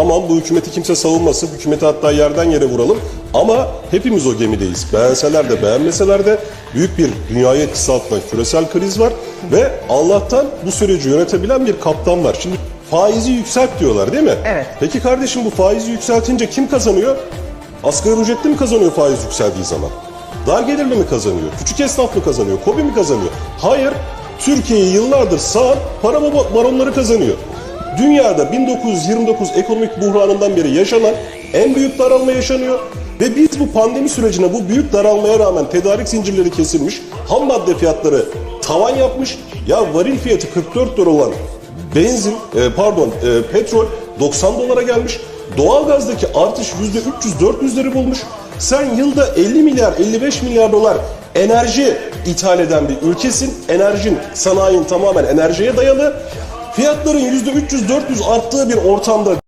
tamam bu hükümeti kimse savunmasın, hükümeti hatta yerden yere vuralım ama hepimiz o gemideyiz. Beğenseler de beğenmeseler de büyük bir dünyayı etkisi altında küresel kriz var ve Allah'tan bu süreci yönetebilen bir kaptan var. Şimdi faizi yükselt diyorlar değil mi? Evet. Peki kardeşim bu faizi yükseltince kim kazanıyor? Asgari ücretli mi kazanıyor faiz yükseldiği zaman? Dar gelirli mi kazanıyor? Küçük esnaf mı kazanıyor? Kobi mi kazanıyor? Hayır. Türkiye'yi yıllardır sağan para baronları kazanıyor. Dünyada 1929 ekonomik buhranından beri yaşanan en büyük daralma yaşanıyor. Ve biz bu pandemi sürecine bu büyük daralmaya rağmen tedarik zincirleri kesilmiş, ham madde fiyatları tavan yapmış. Ya varil fiyatı 44 dolar olan benzin, e, pardon e, petrol 90 dolara gelmiş. Doğalgazdaki artış %300-400'leri bulmuş. Sen yılda 50 milyar, 55 milyar dolar enerji ithal eden bir ülkesin. Enerjin, sanayin tamamen enerjiye dayalı. Fiyatların %300-400 arttığı bir ortamda